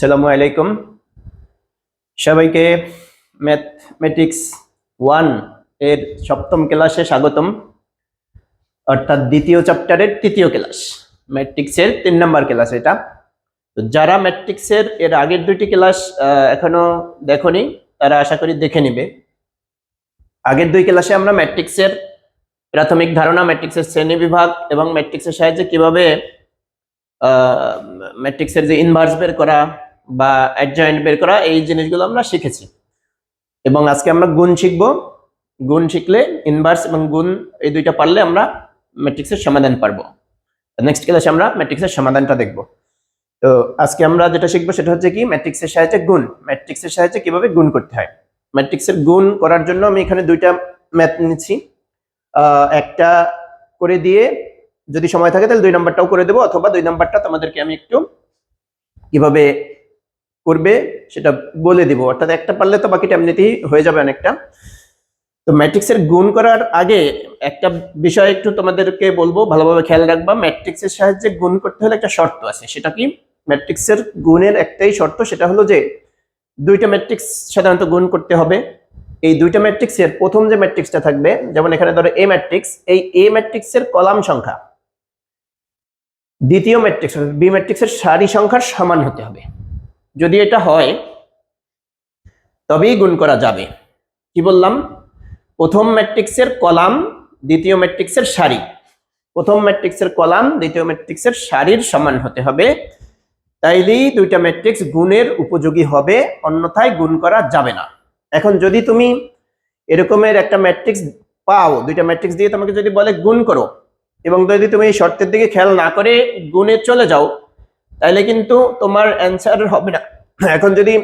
আসসালামু আলাইকুম। সবাইকে ম্যাথমেটিক্স ওয়ানের সপ্তম ক্লাসে স্বাগতম। অর্থাৎ দ্বিতীয় চ্যাপ্টারের তৃতীয় ক্লাস। ম্যাট্রিক্সের তিন নম্বর ক্লাস এটা। তো যারা ম্যাট্রিক্সের এর আগের দুটি ক্লাস এখনও দেখনি, তারা আশা করি দেখে নেবে। আগের দুই ক্লাসে আমরা ম্যাট্রিক্সের প্রাথমিক ধারণা, ম্যাট্রিক্সের শ্রেণি বিভাগ এবং ম্যাট্রিক্সের সাহায্যে কীভাবে ম্যাট্রিক্সের যে ইনভার্স বের করা বা অ্যাডজয়েন্ট বের করা এই জিনিসগুলো আমরা শিখেছি। এবং আজকে আমরা গুণ শিখব। গুণ শিখলে ইনভার্স এবং গুণ এই দুইটা পারলে আমরা ম্যাট্রিক্সের সমাধান পারব। নেক্সট ক্লাসে আমরা ম্যাট্রিক্সের সমাধানটা দেখব। তো আজকে আমরা যেটা শিখব সেটা হচ্ছে কি ম্যাট্রিক্সের সাহায্যে গুণ। ম্যাট্রিক্সের সাহায্যে কীভাবে গুণ করতে হয়? ম্যাট্রিক্সের গুণ করার জন্য আমি এখানে দুইটা ম্যাথ নিচ্ছি। একটা করে দিয়ে যদি সময় থাকে তাহলে দুই নাম্বারটাও করে দেবো। অথবা দুই নাম্বারটা তোমাদেরকে আমি একটু কীভাবে করবে, সেটা বলে দিব। অর্থাৎ একটা পারলে তো বাকিটা এমনিতেই হয়ে যাবে অনেকটা। তো ম্যাট্রিক্সের গুণ করার আগে একটা বিষয় একটু তোমাদেরকে বলব, ভালোভাবে খেয়াল রাখবা। ম্যাট্রিক্সের সাহায্যে গুণ করতে হলে একটা শর্ত আছে। সেটা কি? ম্যাট্রিক্সের গুণের একটাই শর্ত, সেটা হলো যে দুইটা ম্যাট্রিক্স সাধারণত গুণ করতে হবে। এই দুইটা ম্যাট্রিক্সের প্রথম যে ম্যাট্রিক্সটা থাকবে, যেমন এখানে ধরো এ ম্যাট্রিক্স, এই এ ম্যাট্রিক্সের কলাম সংখ্যা। দ্বিতীয় ম্যাট্রিক্স বি ম্যাট্রিক্সের সারি সংখ্যার সমান হতে হবে। যদি এটা হয়, তবেই গুণ করা যাবে। কি বললাম? প্রথম ম্যাট্রিক্সের কলাম, দ্বিতীয় ম্যাট্রিক্সের সারি। প্রথম ম্যাট্রিক্সের কলাম, দ্বিতীয় ম্যাট্রিক্সের সারির সমান হতে হবে। তাইলেই দুইটা ম্যাট্রিক্স গুণের উপযোগী হবে, অন্যথায় গুণ করা যাবে না। এখন যদি তুমি এরকমের একটা ম্যাট্রিক্স পাও, দুইটা ম্যাট্রিক্স দিয়ে তোমাকে যদি বলে গুণ করো, এবং যদি তুমি এই শর্তের দিকে খেয়াল না করে গুণে চলে যাও তাহলে কিন্তু তোমার অ্যান্সার হবে না। এখন যদি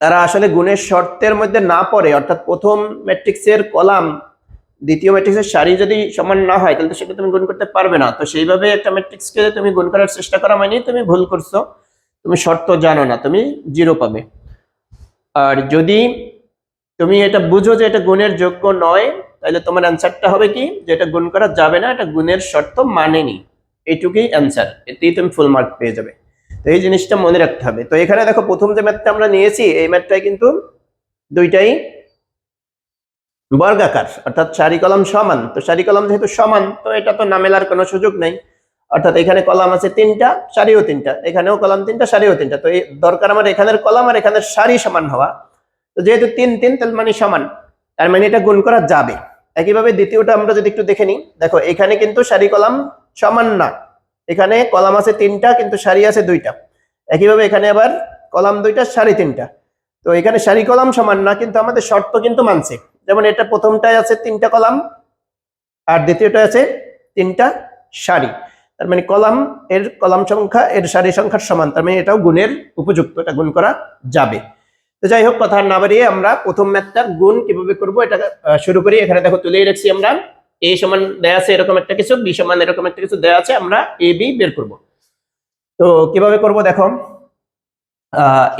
তারা আসলে গুণের শর্তের মধ্যে না পড়ে, অর্থাৎ প্রথম ম্যাট্রিক্সের কলাম, দ্বিতীয় ম্যাট্রিক্সের সারি যদি সমান না হয়, তাহলে তো সেটা তুমি গুণ করতে পারবে না। তো সেইভাবে একটা ম্যাট্রিক্সকে তুমি গুণ করার চেষ্টা করা মানে তুমি ভুল করছ। তুমি শর্ত জানো না, তুমি জিরো পাবে। আর যদি তুমি এটা বুঝো যে এটা গুণের যোগ্য নয় তাহলে তোমার অ্যান্সারটা হবে কি? যে এটা গুণ করা যাবে না, এটা গুণের শর্ত মানেনি। এইটুকুই অ্যান্সার এতেই তুমি ফুল মার্ক পেয়ে যাবে। তো এই জিনিসটা মনে রাখতে হবে। তো এখানে দেখো, প্রথম যে ম্যাথটা আমরা নিয়েছি, এই ম্যাথটাই কিন্তু দুইটাই বর্গাকার, অর্থাৎ সারি কলাম সমান। তো সারি কলাম যেহেতু সমান, তো এটা তো না মেলার কোনো সুযোগ নেই। অর্থাৎ এখানে কলাম আছে তিনটা, সারিও তিনটা। এখানেও কলাম তিনটা, সারিও তিনটা। তো এই দরকার আমার এখানের কলাম আর এখানের সারি সমান হওয়া। তো যেহেতু তিন তিন, তাহলে মানে সমান। তার মানে এটা গুণ করা যাবে। একইভাবে দ্বিতীয়টা আমরা যদি একটু দেখে নিই, দেখো, এখানে কিন্তু সারি কলাম সমান না এখানে কলাম আছে তিনটা, কিন্তু সারি আছে দুইটা। একইভাবে এখানে আবার কলাম দুইটা, সারি তিনটা। তো এখানে সারি কলাম সমান না কিন্তু আমাদের শর্ত কিন্তু মানছে। যেমন এটা প্রথমটায় আছে তিনটা কলাম, আর দ্বিতীয়টা আছে তিনটা সারি। তার মানে কলাম এর কলাম সংখ্যা এর সারি সংখ্যার সমান, তার মানে এটাও গুণের উপযুক্ত, এটা গুণ করা যাবে। তো যাই হোক, কথা না বাড়িয়ে আমরা প্রথম ম্যাথটার গুণ কীভাবে করব এটা শুরু করি। এখানে দেখো তুলেই রাখছি আমরা। এ সমান দেয়া আছে এরকম একটা কিছু বি সমান এরকম একটা কিছু দেয়া আছে, আমরা এ বি বের করব। তো কীভাবে করব দেখো?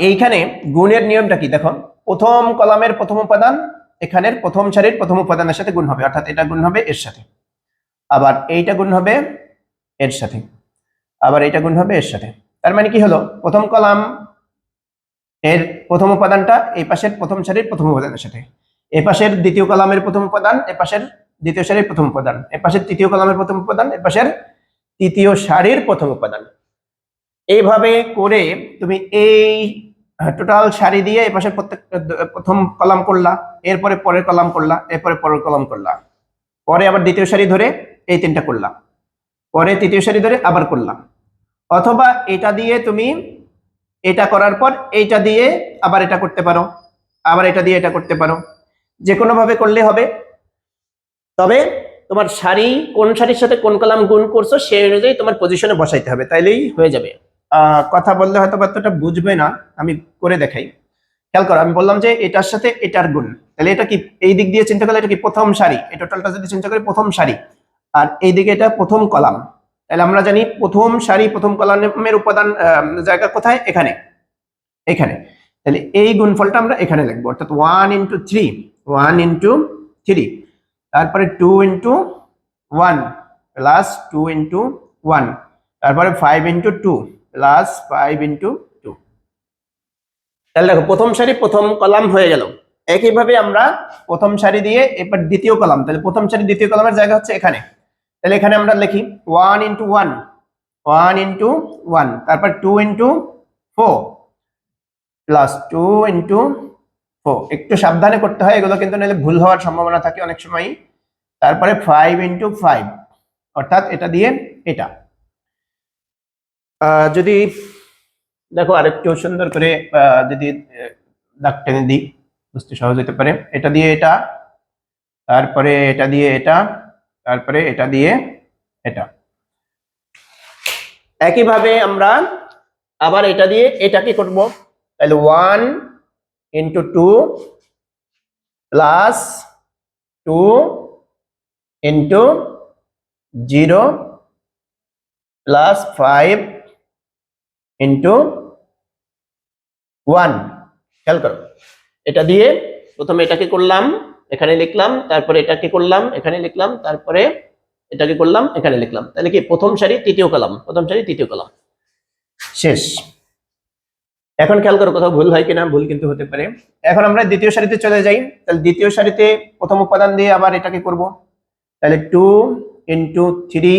এইখানে গুণের নিয়মটা কি? দেখো, প্রথম কলামের প্রথম উপাদান, এখানের প্রথম সারির প্রথম উপাদানের সাথে গুণ হবে, অর্থাৎ এটা গুণ হবে এর সাথে। আবার এইটা গুণ হবে এর সাথে। আবার এইটা গুণ হবে এর সাথে। তার মানে কি হলো? প্রথম কলাম এর প্রথম উপাদানটা এই পাশের প্রথম সারির প্রথম উপাদানের সাথে। এ পাশের দ্বিতীয় কলামের প্রথম উপাদান, এ পাশের দ্বিতীয় সারির প্রথম উপাদান এ পাশের তৃতীয় কলামের প্রথম উপাদান এ পাশের তৃতীয় সারির প্রথম উপাদান। এইভাবে করে তুমি এই টোটাল সারি দিয়ে এই পাশের প্রত্যেক প্রথম কলাম করলা, এরপরে পরের কলাম করলা, এরপরে পরের কলাম করলা। পরে আবার দ্বিতীয় সারি ধরে এই তিনটা করলা। পরে তৃতীয় সারি ধরে আবার করলাম অথবা এটা দিয়ে তুমি এটা করার পর এইটা দিয়ে আবার এটা করতে পারো, আবার এটা দিয়ে এটা করতে পারো। যে কোনো ভাবে করলে হবে। তবে তোমার সারি কোন সারির সাথে কোন কলাম গুণ করছ সেই অনুযায়ী তোমার পজিশনে বসাইতে হবে, তাইলেই হয়ে যাবে। কথা বললে হয়তো বা এতটা বুঝবে না, আমি করে দেখাই। খেয়াল করো, আমি বললাম যে এটার সাথে এটার গুণ। তাহলে এটা কি এই দিক দিয়ে চিন্তা করলে এটা কি প্রথম সারি এই টোটালটা যদি চিন্তা করি, প্রথম সারি আর এইদিকে এটা প্রথম কলাম। তাহলে আমরা জানি প্রথম সারি প্রথম কলামের উপাদান জায়গা কোথায়? এখানে। এখানে। তাহলে এই গুণফলটা আমরা এখানে লিখব। অর্থাৎ one into three one into three তারপরে two into one plus two into one তারপরে five into two plus five into two তাহলে দেখো, প্রথম সারি প্রথম কলাম হয়ে গেল। একইভাবে আমরা প্রথম সারি দিয়ে এবার দ্বিতীয় কলাম তাহলে প্রথম সারি দ্বিতীয় কলামের জায়গা হচ্ছে এখানে। তাহলে এখানে আমরা লিখি one into one one into one তারপর two into four plus two into four একটু সাবধানে করতে হয়, এগুলো কিন্তু নাহলে ভুল হওয়ার সম্ভাবনা থাকে অনেক সময় তারপরে ফাইভ ইন্টু ফাইভ অর্থাৎ এটা দিয়ে এটা। যদি দেখো আরেকটু সুন্দর করে যদি দাগ টেনে দিই, বুঝতে সহজ হতে পারে। এটা দিয়ে এটা, তারপরে এটা দিয়ে এটা, তারপরে এটা দিয়ে এটা। একইভাবে আমরা আবার এটা দিয়ে এটা কি করব। তাহলে one into two plus two into zero plus five into one খেয়াল করো। এটা দিয়ে প্রথমে এটাকে করলাম, এখানে লিখলাম, তারপরে এটাকে করলাম, এখানে লিখলাম, তারপরে এটাকে করলাম, এখানে লিখলাম। তাহলে কি, প্রথম সারি তৃতীয় কলাম, প্রথম সারি তৃতীয় কলাম। শেষ। এখন খেয়াল করো, কোথাও ভুল হয় কিনা, ভুল কিন্তু হতে পারে। এখন আমরা দ্বিতীয় সারিতে চলে যাই। তাহলে দ্বিতীয় সারিতে প্রথম উপাদান দিয়ে আবার এটাকে করব। তাহলে টু ইন্টু থ্রি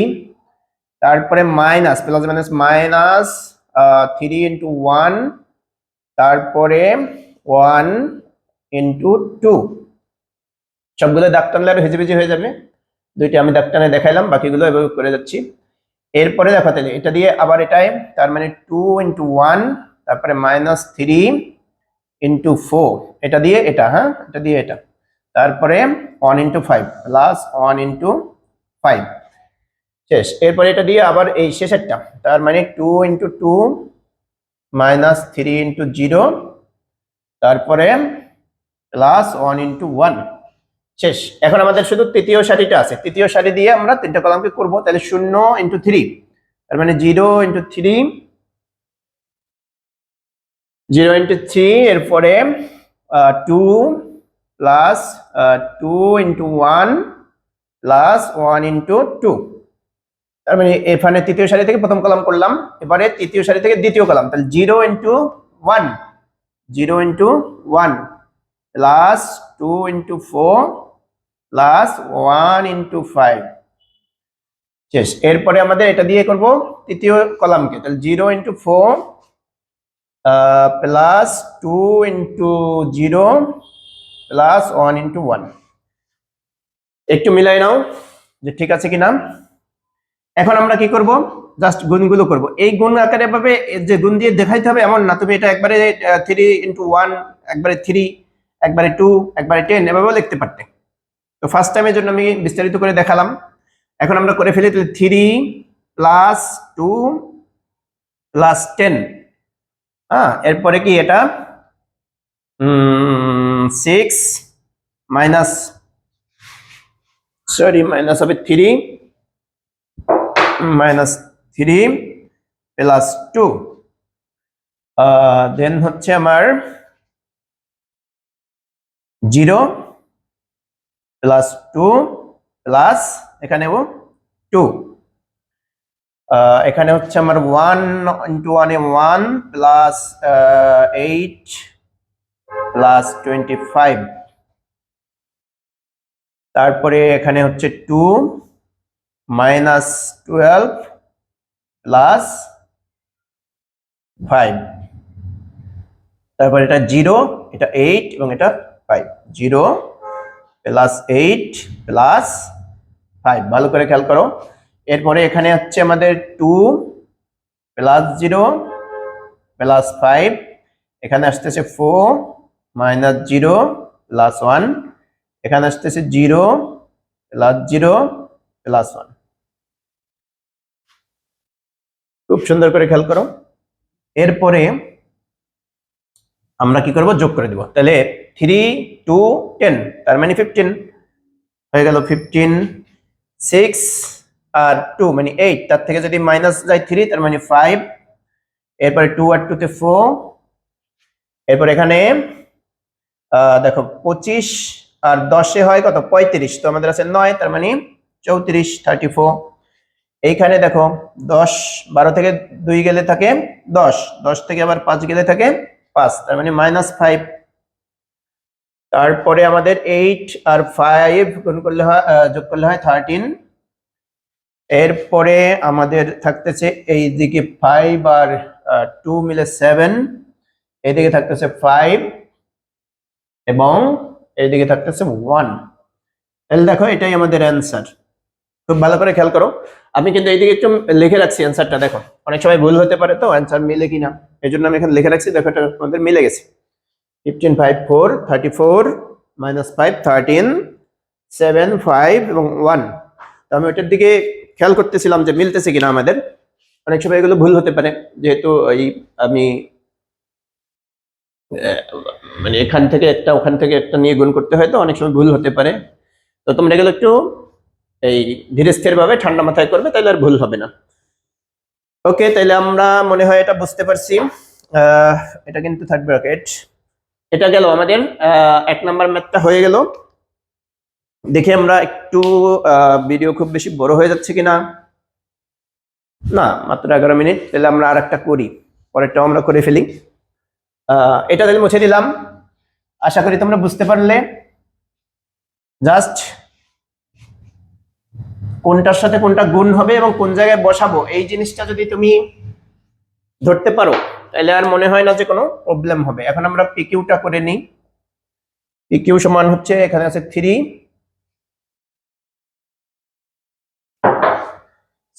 তারপরে minus plus minus minus three into one তারপরে ওয়ান ইন্টু টু সবগুলো দাগ টানলে আরও হেজিবেজি হয়ে যাবে। দুইটি আমি দাগ দেখাইলাম, বাকিগুলো এভাবে করে যাচ্ছি। এরপরে দেখো তাহলে, এটা দিয়ে আবার এটাই, তার মানে টু ইন্টু ওয়ান তারপরে মাইনাস থ্রি ইন্টু ফোর এটা দিয়ে এটা হ্যাঁ? এটা দিয়ে এটা। তারপরে one into five plus one into five শেষ। এরপরে এটা দিয়ে আবার এই শেষেরটা, তার মানে two into two minus three into zero তারপরে প্লাস ওয়ান ইন্টু ওয়ান শেষ। এখন আমাদের শুধু তৃতীয় সারিটা আছে। তৃতীয় সারি দিয়ে আমরা তিনটা কলামকে করব। তাহলে শূন্য ইন্টু থ্রি তার মানে zero into three zero into three এরপরে two plus two into one plus one into two তার মানে এখানে তৃতীয় সারি থেকে প্রথম কলাম করলাম, এবারে তৃতীয় সারি থেকে দ্বিতীয় কলাম, তাহলে zero into one zero into one plus two into four plus one into five শেষ এরপরে আমাদের এটা দিয়ে করব তৃতীয় কলামকে, তাহলে zero into four plus two into zero plus one into one একটু মিলাই নাও, যে ঠিক আছে কিনা? এখন আমরা কি করব? জাস্ট গুণগুলো করব। এই গুণ আকারে ভাবে যে গুণ দিয়ে দেখাইতে হবে এমন না, তুমি এটা একবারে থ্রি ইন্টু ওয়ান একবারে থ্রি একবারে টু একবারে টেন এভাবেও লিখতে পারতে। তো ফার্স্ট টাইমের জন্য আমি বিস্তারিত করে দেখালাম। এখন আমরা করে ফেলি three plus two plus ten হ্যাঁ এরপরে কি এটা? সিক্স মাইনাস সরি মাইনাস হবে three minus three plus two then হচ্ছে আমার জিরো প্লাস টু প্লাস এখানে টু এখানে হচ্ছে আমার ওয়ান ইন্টু ওয়ানে one plus eight plus twenty five তারপরে এখানে হচ্ছে two minus twelve plus five তারপর এটা জিরো এটা এইট এবং এটা five zero plus eight plus five ভালো করে খেয়াল করো। এরপরে এখানে হচ্ছে আমাদের two plus zero plus five এখানে আসতেছে four minus zero plus one এখানে আসতেছে zero plus zero plus one খুব সুন্দর করে খেয়াল করো। এরপরে আমরা কি করব? যোগ করে দিব। তাহলে থ্রি টু টেন তার মানে ফিফটিন হয়ে গেল ফিফটিন সিক্স আর টু মানে এইট তার থেকে যদি মাইনাস যায় থ্রি তার মানে ফাইভ এরপরে টু আর টুতে ফোর এরপর এখানে দেখো পঁচিশ আর দশে হয় কত? পঁয়ত্রিশ, তো আমাদের আছে নয়, তার মানে চৌত্রিশ থার্টি ফোর এইখানে দেখো দশ, বারো থেকে দুই গেলে থাকে দশ দশ থেকে আবার পাঁচ গেলে থাকে পাঁচ, তার মানে মাইনাস ফাইভ তারপরে আমাদের এইট আর ফাইভ গুণ করলে হয় যোগ করলে হয় থার্টিন এরপরে আমাদের থাকতেছে এই দিকে ফাইভ আর টু মিলে সেভেন এইদিকে থাকতেছে ফাইভ এবং এইদিকে থাকতেছে ওয়ান তাহলে দেখো এটাই আমাদের অ্যান্সার খুব ভালো করে খেয়াল করো। আমি কিন্তু এইদিকে একটু লিখে রাখছি অ্যান্সারটা দেখো। অনেক সময় ভুল হতে পারে তো অ্যান্সার মিলে কিনা। এই জন্য আমি এখানে লিখে রাখছি, দেখো এটা আমাদের মিলে গেছে। Fifteen five four thirty four minus five thirteen seven five এবং ওয়ান তো আমি ওটার দিকে খেয়াল করতেছিলাম যে মিলতেছে কিনা আমাদের। অনেক সময় এগুলো ভুল হতে পারে, যেহেতু এই আমি মানে এখান থেকে একটা, ওখান থেকে একটা নিয়ে গুণ করতে হয় তো অনেক সময় ভুল হতে পারে। তো তোমরা এগুলো একটু এই ধীরে স্থির ভাবে ঠান্ডা মাথায় করবে, তাহলে আর ভুল হবে না। ওকে, তাহলে আমরা মনে হয় এটা বুঝতে পারছি। এটা কিন্তু থার্ড ব্র্যাকেট। এটা গেল আমাদের এক নাম্বার ম্যাথটা হয়ে গেল। দেখি আমরা একটু ভিডিও খুব বেশি বড় হয়ে যাচ্ছে কিনা। না, মাত্র এগারো মিনিট, তাহলে আমরা আর একটা করি, পরেরটাও আমরা করে ফেলি। এটা তাহলে মুছে দিলাম। আশা করি তোমরা বুঝতে পারলে। জাস্ট কোনটার সাথে কোনটা গুণ হবে এবং কোন জায়গায় বসাবো, এই জিনিসটা যদি তুমি ধরতে পারো, তাহলে আর মনে হয় না যে কোনো প্রবলেম হবে। এখন আমরা পিকিউটা করে নিই। পিকিউ সমান হচ্ছে, এখানে আছে থ্রি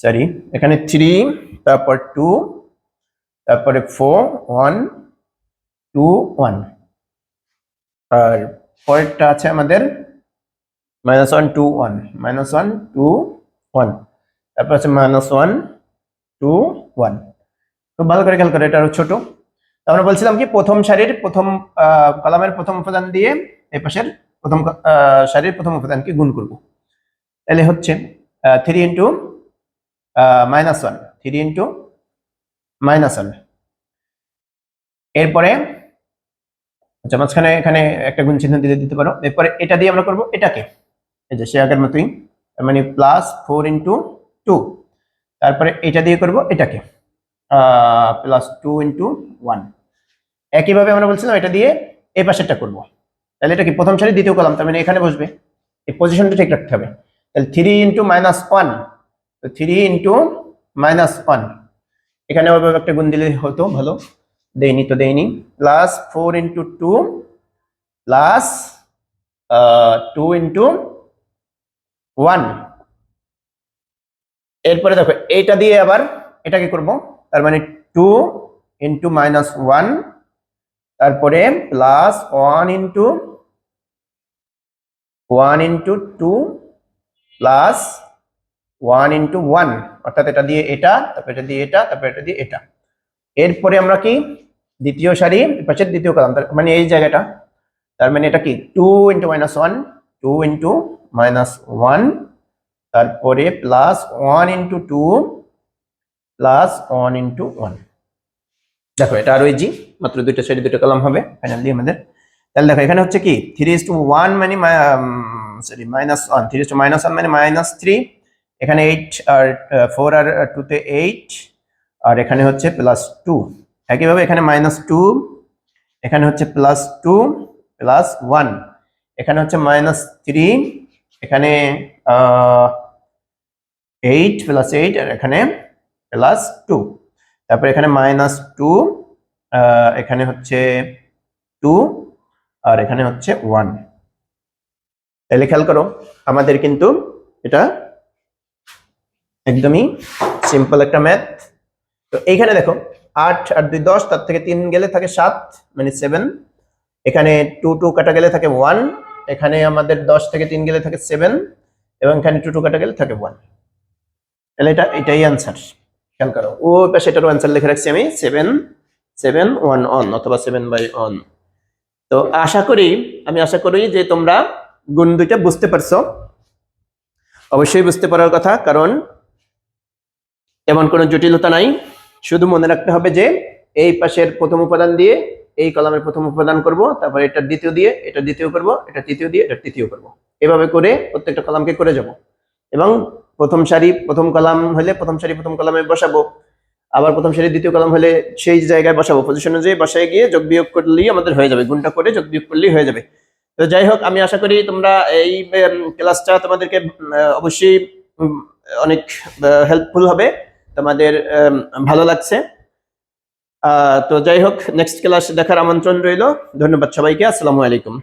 সরি এখানে থ্রি তারপর টু তারপরে ফোর ওয়ান টু ওয়ান আর পরেরটা আছে আমাদের minus one two one minus one two one তারপর আছে মাইনাস ওয়ান টু ওয়ান খুব ভালো করে খেয়াল করে, এটা আরও ছোট। আমরা বলছিলাম কি, প্রথম সারির প্রথম কলামের প্রথম উপাদান দিয়ে এই পাশের প্রথম সারির প্রথম উপাদানকে গুণ করব। তাহলে হচ্ছে three into minus one three into minus one এরপরে আচ্ছা মাঝখানে এখানে একটা গুণ চিহ্ন দিতে দিতে পারো। এরপরে এটা দিয়ে আমরা করব, এটাকে। এই যে সে আগের মতোই, তার মানে প্লাস ফোর ইন্টু টু তারপরে এটা দিয়ে করব, এটাকে। প্লাস টু ইন্টু ওয়ান একইভাবে আমরা বলছিলাম এটা দিয়ে এই পাশেরটা করব। তাহলে এটা কি প্রথম সারি দ্বিতীয় কলাম তার মানে এখানে বসবে। এই পজিশনটা ঠিক রাখতে হবে। তাহলে three into minus one three into minus one এখানে ওইভাবে একটা গুণ দিলে হতো, ভালো। দেয়নি তো দেয়নি। Plus four into two plus two into one এরপরে দেখো, এইটা দিয়ে আবার এটাকে করব। তার মানে টু ইন্টু মাইনাস ওয়ান তারপরে plus one into one into two plus one into one, অর্থাৎ এটা দিয়ে এটা, তারপর এটা দিয়ে এটা, তারপর এটা দিয়ে এটা। এরপরে আমরা কি? দ্বিতীয় সারি পাশের দ্বিতীয় কলাম মানে এই জায়গাটা। তার মানে এটা কি? Two into minus one, two into minus one, তারপরে plus one into two, plus one into one. দেখো, এটা আরও জি মাত্র দুইটা সাইডে দুটো কলাম হবে ফাইনালি আমাদের। তাহলে দেখো, এখানে হচ্ছে কি? থ্রি ইস টু ওয়ান মানে sorry minus one three is two minus one মানে মাইনাস থ্রি এখানে এইট আর ফোর আর টুতে এইট আর এখানে হচ্ছে প্লাস টু একইভাবে এখানে মাইনাস টু এখানে হচ্ছে প্লাস টু প্লাস ওয়ান এখানে হচ্ছে মাইনাস থ্রি এখানে এইট প্লাস এইট আর এখানে প্লাস টু তারপর এখানে মাইনাস টু এখানে হচ্ছে টু আর এখানে হচ্ছে ওয়ান তাহলে খেয়াল করো, আমাদের কিন্তু এটা একদমই সিম্পল একটা ম্যাথ তো এইখানে দেখো, আট আর দুই দশ, তার থেকে তিন গেলে থাকে সাত মানে সেভেন এখানে টু টু কাটা গেলে থাকে ওয়ান এখানে আমাদের দশ থেকে তিন গেলে থাকে সেভেন এবং এখানে টু টু কাটা গেলে থাকে ওয়ান তাহলে এটা, এটাই অ্যান্সার খেয়াল করো। ও পাশে এটারও অ্যান্সার লিখে রাখছি আমি। সেভেন সেভেন ওয়ান অন অথবা সেভেন বাই অন তো আশা করি, আমি আশা করি যে তোমরা গুণ দুইটা বুঝতে পারছ। অবশ্যই বুঝতে পারার কথা, কারণ তেমন কোনো জটিলতা নাই। শুধু মনে রাখতে হবে যে, এই পাশের প্রথম উপাদান দিয়ে এই কলামের প্রথম উপাদান করব, তারপর এটা দ্বিতীয় দিয়ে, এটা দ্বিতীয় করব, এটা তৃতীয় দিয়ে, এটা তৃতীয় করব। এভাবে করে প্রত্যেকটা কলামকে করে যাব। এবং প্রথম সারি, প্রথম কলাম হলে প্রথম সারি, প্রথম কলামে বসাবো। আবার প্রথম সারি, দ্বিতীয় কলাম হলে সেই জায়গায় বসাবো। পজিশন অনুযায়ী বসায় গিয়ে যোগ বিয়োগ করলেই আমাদের হয়ে যাবে। গুণটা করে যোগ বিয়োগ করলেই হয়ে যাবে। তো যাই হোক, আমি আশা করি তোমরা এই ক্লাসটা তোমাদেরকে অবশ্যই অনেক হেল্পফুল হবে। তোমাদের ভালো লাগছে। তো যাই হোক নেক্সট ক্লাস দেখার আমন্ত্রণ রইল। ধন্যবাদ সবাইকে। আসসালামু আলাইকুম।